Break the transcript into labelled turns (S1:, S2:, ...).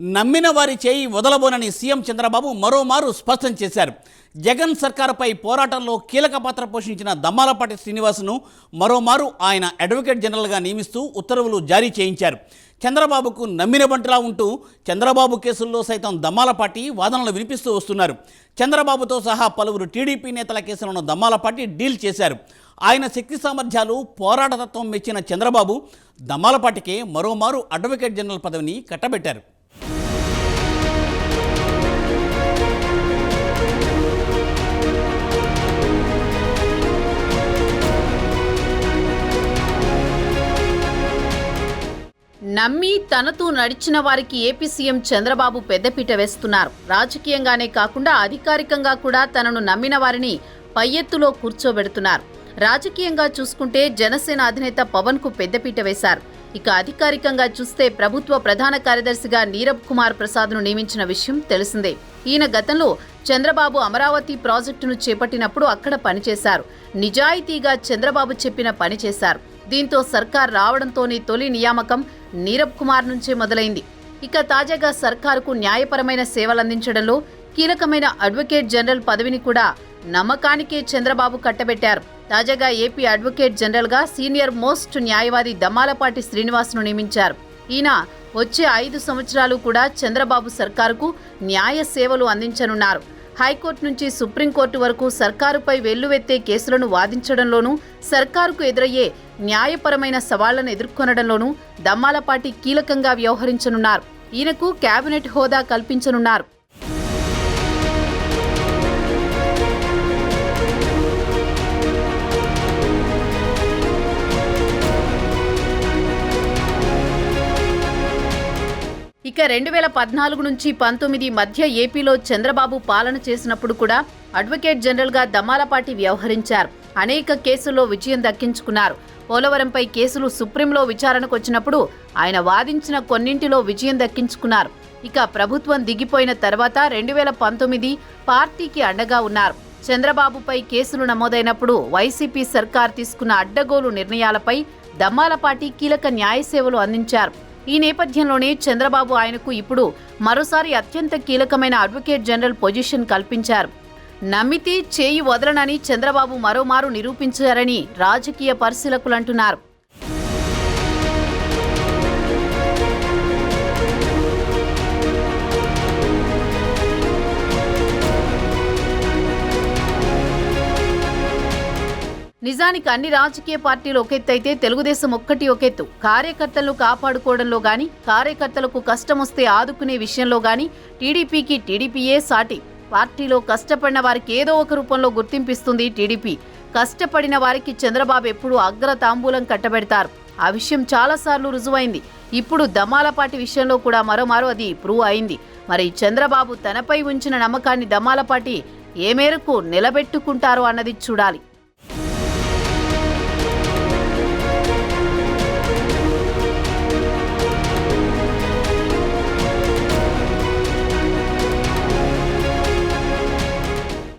S1: నమ్మిన వారి చేయి వదలబోనని సీఎం చంద్రబాబు మరోమారు స్పష్టం చేశారు. జగన్ సర్కారుపై పోరాటంలో కీలక పాత్ర పోషించిన దమ్మాలపాటి శ్రీనివాసును మరోమారు ఆయన అడ్వకేట్ జనరల్గా నియమిస్తూ ఉత్తర్వులు జారీ చేయించారు. చంద్రబాబుకు నమ్మిన బంటలా ఉంటూ చంద్రబాబు కేసుల్లో సైతం దమ్మాలపాటి వాదనలు వినిపిస్తూ వస్తున్నారు. చంద్రబాబుతో సహా పలువురు టీడీపీ నేతల కేసులను దమ్మాలపాటి డీల్ చేశారు. ఆయన శక్తి సామర్థ్యాలు పోరాటతత్వం మెచ్చిన చంద్రబాబు దమ్మాలపాటికే మరోమారు అడ్వకేట్ జనరల్ పదవిని కట్టబెట్టారు.
S2: నమ్మి తనతో నడిచిన వారికి ఏపీ సీఎం చంద్రబాబు పెద్దపీట వేస్తున్నారు. రాజకీయంగానే కాకుండా అధికారికంగా కూడా తనను నమ్మిన వారిని పై ఎత్తులో కూర్చోబెడుతున్నారు. రాజకీయంగా చూసుకుంటే జనసేన అధినేత పవన్కు పెద్దపీట వేశారు. ఇక అధికారికంగా చూస్తే ప్రభుత్వ ప్రధాన కార్యదర్శిగా నీరబ్ కుమార్ ప్రసాద్ను నియమించిన విషయం తెలిసిందే. ఈయన గతంలో చంద్రబాబు అమరావతి ప్రాజెక్టును చేపట్టినప్పుడు అక్కడ పనిచేశారు. నిజాయితీగా చంద్రబాబు చెప్పిన పని చేశారు. దీంతో సర్కార్ రావడంతోనే తొలి నియామకం నీరబ్ కుమార్ నుంచే మొదలైంది. ఇక తాజాగా సర్కారుకు న్యాయపరమైన సేవలందించడంలో కీలకమైన అడ్వకేట్ జనరల్ పదవిని కూడా నమ్మకానికే చంద్రబాబు కట్టబెట్టారు. తాజాగా ఏపీ అడ్వకేట్ జనరల్గా సీనియర్ మోస్ట్ న్యాయవాది దమ్మాలపాటి శ్రీనివాస్ను నియమించారు. ఈయన వచ్చే ఐదు సంవత్సరాలు కూడా చంద్రబాబు సర్కారుకు న్యాయ సేవలు అందించనున్నారు. హైకోర్టు నుంచి సుప్రీంకోర్టు వరకు సర్కారుపై వెల్లువెత్తే కేసులను వాదించడంలోనూ సర్కారుకు ఎదురయ్యే న్యాయపరమైన సవాళ్ళను ఎదుర్కొనడంలోనూ దమ్మాలపాటి కీలకంగా వ్యవహరించనున్నారు. ఈయనకు కేబినెట్ హోదా కల్పించనున్నారు. ఇక రెండు వేల పద్నాలుగు నుంచి పంతొమ్మిది మధ్య ఏపీలో చంద్రబాబు పాలన చేసినప్పుడు కూడా అడ్వకేట్ జనరల్గా దమ్మాలపాటి వ్యవహరించారు. అనేక కేసుల్లో విజయం దక్కించుకున్నారు. పోలవరంపై కేసులు సుప్రీంలో విచారణకు వచ్చినప్పుడు ఆయన వాదించిన కొన్నింటిలో విజయం దక్కించుకున్నారు. ఇక ప్రభుత్వం దిగిపోయిన తర్వాత రెండు వేల పంతొమ్మిది పార్టీకి అండగా ఉన్నారు. చంద్రబాబుపై కేసులు నమోదైనప్పుడు వైసీపీ సర్కార్ తీసుకున్న అడ్డగోలు నిర్ణయాలపై దమ్మాలపాటి కీలక న్యాయ సేవలు అందించారు. ఈ నేపథ్యంలోనే చంద్రబాబు ఆయనకు ఇప్పుడు మరోసారి అత్యంత కీలకమైన అడ్వకేట్ జనరల్ పొజిషన్ కల్పించారు. నమ్మితే చేయి వదలనని చంద్రబాబు మరోమారు నిరూపించారని రాజకీయ పరిశీలకులు అంటున్నారు. నిజానికి అన్ని రాజకీయ పార్టీలు ఒకెత్తైతే తెలుగుదేశం ఒక్కటి ఒకెత్తు. కార్యకర్తలను కాపాడుకోవడంలో గాని కార్యకర్తలకు కష్టం వస్తే ఆదుకునే విషయంలో గాని టీడీపీకి టీడీపీయే సాటి. పార్టీలో కష్టపడిన వారికి ఏదో ఒక రూపంలో గుర్తింపిస్తుంది టీడీపీ. కష్టపడిన వారికి చంద్రబాబు ఎప్పుడూ అగ్ర తాంబూలం కట్టబెడతారు. ఆ విషయం చాలాసార్లు రుజువైంది. ఇప్పుడు దమాలపాటి విషయంలో కూడా మరోమారు అది ప్రూవ్ అయింది. మరి చంద్రబాబు తనపై ఉంచిన నమ్మకాన్ని దమాలపాటి ఏ మేరకు నిలబెట్టుకుంటారో అన్నది చూడాలి.